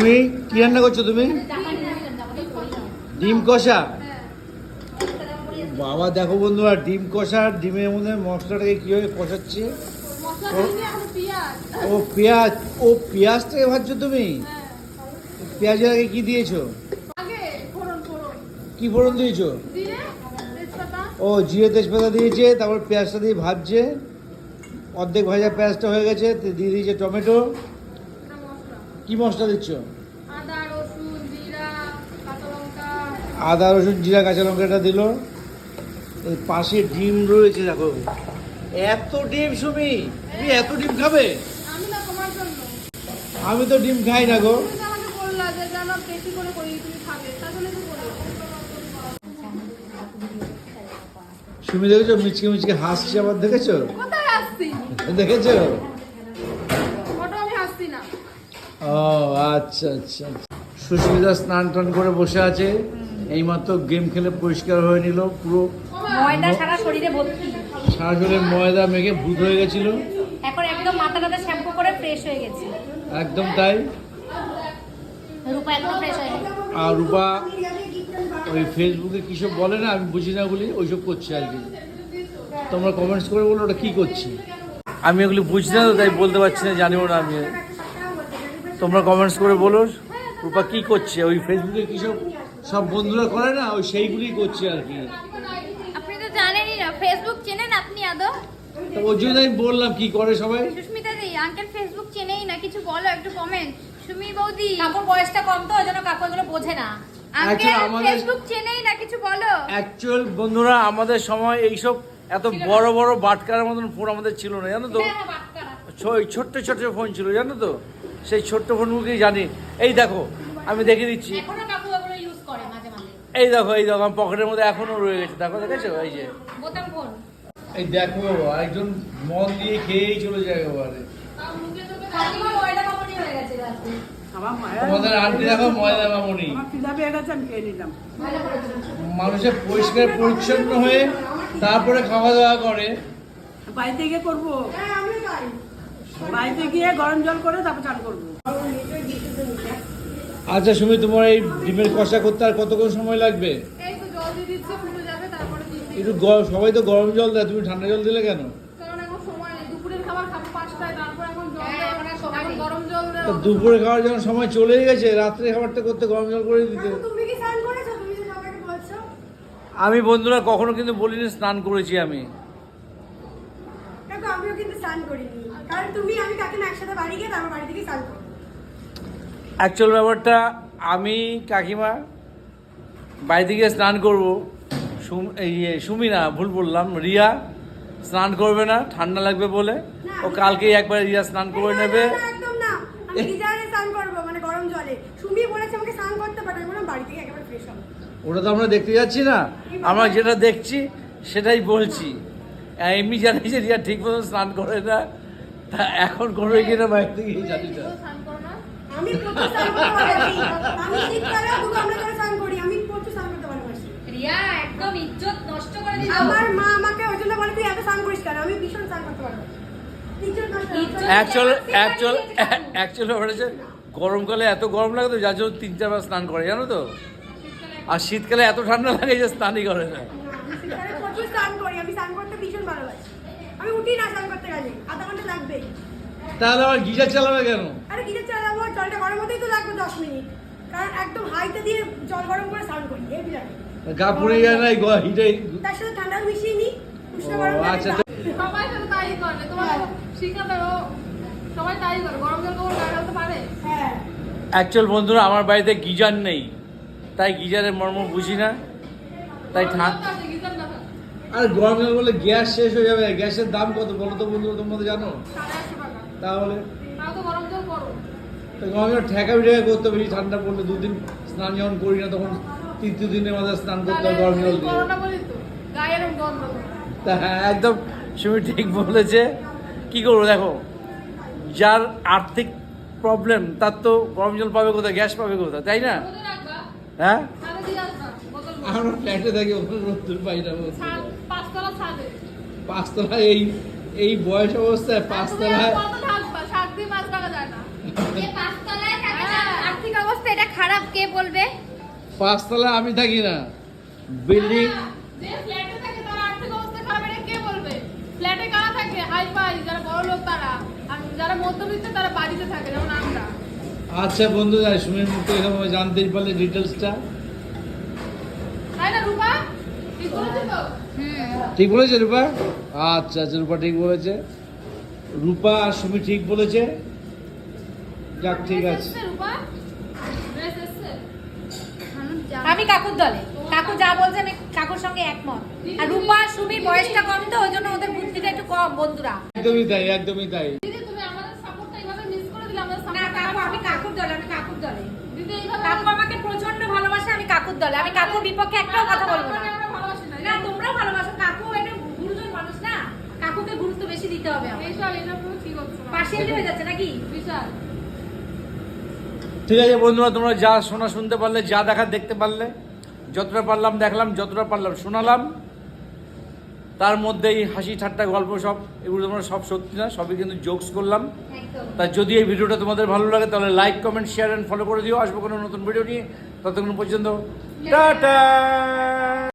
তুমি কি রান্না করছ তুমি? ডিম কষা? বাবা দেখো বন্ধুরা ডিম কষা ডিমের মধ্যে মশলাটাকে কীভাবে কষাচ্ছে? ও পেঁয়াজ ও পেঁয়াজটাকে ভাজছো তুমি? পেঁয়াজের আগে কি দিয়েছ কি ফোড়ন দিয়েছ? ও জিরে তেজপাতা দিয়েছে তারপর পেঁয়াজটা দিয়ে ভাজছে। অর্ধেক ভাজা পেঁয়াজটা হয়ে গেছে দিয়ে দিয়েছে টমেটো। কি মশলা দিচ্ছ? আদা রসুন জিরা কাঁচা লঙ্কা। আদা রসুন জিরা কাঁচা লঙ্কাটা দিল। পাশে ডিম রয়েছে দেখো। এত ডিম সুমি তুমি এত ডিম খাবে? আমি তো ডিম খাই না গো। সুমি দেখেছ? মিচকে মিচকে হাসছে আবার দেখেছ? দেখেছ? আচ্ছা আচ্ছা সুস্মিতা স্নান টান করে বসে আছে। এইমাত্র গেম খেলে পরিষ্কার হয়ে নিল পুরো ময়দা সারা শরীরে ভর্তি। সারা শরীরে ময়দা মেখে ভূত হয়ে গেছিল। এখন একদম মাথা টাথা শ্যাম্পু করে ফ্রেশ হয়ে গেছে। একদম তাই? রূপা একদম ফ্রেশ হয়ে গেছে আর রূপা ওই ফেসবুকে কিসব বলে না আমি বুঝি না বলি ওইসব করছে আর কি। তোমরা কমেন্টস করে বলো ওটা কী করছি। আমি ওগুলি বুঝি না তো তাই বলতে পারছি না জানিও না আমি। তোমরা কমেন্টস করে বলো। রূপা কী করছে? ওই ফেসবুকে কি সব সব বন্ধুরা করে না? ওই সেইগুলি করছে আর কি। আপনি তো জানেনই না ফেসবুক চেনেন আপনি আদৌ? তো ওই জন্য আমি বললাম কি করে সবাই? সুস্মিতা দি আঙ্কেল ফেসবুক চেনেই না কিছু বলো একটু কমেন্ট সুমি বৌদি কাকুর বয়সটা কম তো ওই জন্য কাকু এগুলো বোঝে না। আঙ্কেল আমাদের- ফেসবুক চেনেই না কিছু বলো। অ্যাকচুয়াল বন্ধুরা আমাদের সময় এইসব এত বড় বড় বাটকার মতন ফোন আমাদের ছিল না জানো তো? হ্যাঁ, হ্যাঁ, ছো- ছোট্ট ছোট্ট ফোন ছিল জানো তো? সেই ছোট্ট ফোনগুলোকেই জানি। এই দেখো আমি দেখে দিচ্ছি। এখনও কাকু এগুলো ইউজ করে মাঝে মাঝে। এই দেখো এই দেখো আমার পকেটের মধ্যে এখনও রয়ে গেছে দেখো দেখেছ? এই যে। এই দেখো একজন মদ দিয়ে খেয়েই চলে যায় হয়ে মায়ের তোমাদের আন্টি দেখো ময়দা মামনি মানুষের পরিষ্কার পরিচ্ছন্ন হয়ে তারপরে খাওয়া দাওয়া করে। বাড়িতে গিয়ে করব? বাড়িতে গিয়ে গরম জল করে তারপর চান করব। আচ্ছা সুমি তোমার এই ডিমের কষা করতে আর কতক্ষণ সময় লাগবে। একটু সবাই তো গরম জল দেয় তুমি ঠান্ডা জল দিলে কেন? কারণ এখন সময় নেই দুপুরের খাবার খাব পাঁচটায় তারপর এখন জল হ্যাঁ, দুপুরে খাওয়ার জন্য সময় চলেই গেছে রাত্রে খাবারটা করতে গরম জল করে দিতে। তুমি কি স্নান করেছ? তুমি যে সবাইকে বলছো। আমি বন্ধুরা কখনো কিন্তু বলিনি স্নান করেছি আমি। আমিও কিন্তু স্নান করিনি। কারণ তুমি আমি কাকিমা একসাথে বাড়ি গিয়ে তারপর বাড়ি থেকে স্নান করব অ্যাকচুয়াল ব্যাপারটা আমি কাকিমা বাড়িতে গিয়ে স্নান করব। সুম- ইয়ে, সুমি না ভুল বললাম রিয়া স্নান করবে না ঠান্ডা লাগবে বলে। ও কালকেই একবার রিয়া স্নান করে নেবে। একদম না। আমি গিজারে স্নান করব মানে গরম জলে। সুমি বলেছে আমাকে স্নান করতে পারে আমি বাড়ি থেকে একেবারে ফ্রেশ হব ওটা তো আমরা দেখতে যাচ্ছি না। আমরা যেটা দেখছি সেটাই বলছি। আর এমনি জানি যে রিয়া ঠিক মতো স্নান করে না। তা এখন করবে কিনা বাইরে থেকে না স্নান করো না। আমি প্রচুর স্নান করে স্নান করি আমি প্রচুর স্নান করতে ভালোবাসি। রিয়া একদম ইজ্জত নষ্ট করে দিল। আমার মা আমাকে ওই জন্য বলে তুই এত স্নান করিস কেন? আমি ভীষণ স্নান করতে ভালোবাসি। গরমকালে এত গরম লাগে তো যার জন্য তিন চারবার স্নান করে জানো তো? আর শীতকালে এত ঠান্ডা লাগে যে স্নানই করে না না, আমি শীতকালে প্রচুর স্নান করি আমি স্নান করতে ভীষণ ভালোবাসি উঠি করতে গেলে আধা ঘণ্টা লাগবেই। তাহলে আবার গিজার চালাবে কেন? আরে গিজার চালাবো জলটা গরম হতেই তো লাগবে দশ মিনিট। কারণ একদম হাইতে দিয়ে জল গরম করে স্নান করি এই লাগে গা পুড়ে যায় না হিটে তার সাথে ঠান্ডা মিশিয়ে নিই উষ্ণ গরম আচ্ছা, সবাই তো তাই করে তোমার শিখাতে ও সবাই তাই করে গরম জল কখন গায়ে হতে পারে? হ্যাঁ। অ্যাকচুয়াল বন্ধুরা আমার বাড়িতে গিজার নেই। তাই গিজারের মর্ম বুঝি না। তাই ঠান আর গরম জল বলে গ্যাস শেষ হয়ে যাবে। গ্যাসের দাম কত বলো তো বন্ধুরা তোমরা জানো। তাহলে? গরম জল ঠেকা বিঠেকা করতে হবে ঠান্ডা পড়লে দুদিন স্নান যখন করি না তখন তৃতীয় দিনের মাঝে স্নান করতে হবে গরম জল দিয়ে। হ্যাঁ একদম সুমি ঠিক বলেছে। কি করব দেখো যার আর্থিক প্রবলেম তার তো গরম জল পাবে কোথায় গ্যাস পাবে কোথায় তাই না? হ্যাঁ? আমরা ফ্ল্যাটে থাকি ওখানে রোদ্দুর পাই না পাঁচতলা ছাদে। পাঁচতলায় এই এই বয়স অবস্থায় পাঁচতলায় আর কত থাকবা? সাত দিন মাছ রাখা যায় না। যে পাঁচতলায় থাকে না। হ্যাঁ। আর্থিক খারাপ কে বলবে? পাঁচতলা আমি থাকি না। বিল্ডিং যে ফ্ল্যাটে থাকে তার আর্থিক অবস্থা খারাপ এটা কে বলবে? ফ্ল্যাটে কারা থাকে? হাই ফাই যারা বড় লোক তারা। আর যারা মধ্যবিত্ত তারা বাড়িতে থাকে যেমন আমরা। আচ্ছা বন্ধুরা সুমির মুখ থেকে জানতেই পারলে ডিটেলসটা ঠিক বলেছি রূপা? আচ্ছা আচ্ছা রূপা ঠিক বলেছে। রূপা আর সুমি ঠিক বলেছে। যাক ঠিক আছে। আমি। কাকুর দলে। কাকু যা বলছে আমি কাকুর সঙ্গে একমত। আর রূপা সুমির বয়সটা কম তো ওই জন্য ওদের বুদ্ধিটা একটু কম বন্ধুরা। একদমই তাই একদমই তাই। দিদি তুমি আমাদের সাপোর্টটা এইভাবে মিস করে দিলে আমাদের না কাকু আমি কাকুর দলে আমি কাকুর দলে। দিদি এইভাবে কাকু আমাকে প্রচণ্ড ভালোবাসে আমি কাকুর দলে। আমি কাকুর বিপক্ষে একটাও কথা বলব না। ভালোবাসো কাকু একটা গুরুজন মানুষ না? কাকুকে গুরুত্ব বেশি দিতে হবে এইসব পুরো ঠিক হচ্ছে পার্সিয়ালি হয়ে যাচ্ছে নাকি? বিশাল। ঠিক আছে বন্ধুরা তোমরা যা শোনা শুনতে পারলে যা দেখা দেখতে পারলে যতটা পারলাম দেখলাম যতটা পারলাম শোনালাম তার মধ্যেই হাসি ঠাট্টা গল্প সব এগুলো তোমরা সব সত্যি না সবই কিন্তু জোকস করলাম। তা যদি এই ভিডিওটা তোমাদের ভালো লাগে তাহলে like comment share and follow করে দিও। আসব কোনো নতুন ভিডিও নিয়ে। ততক্ষণ পর্যন্ত টাটা!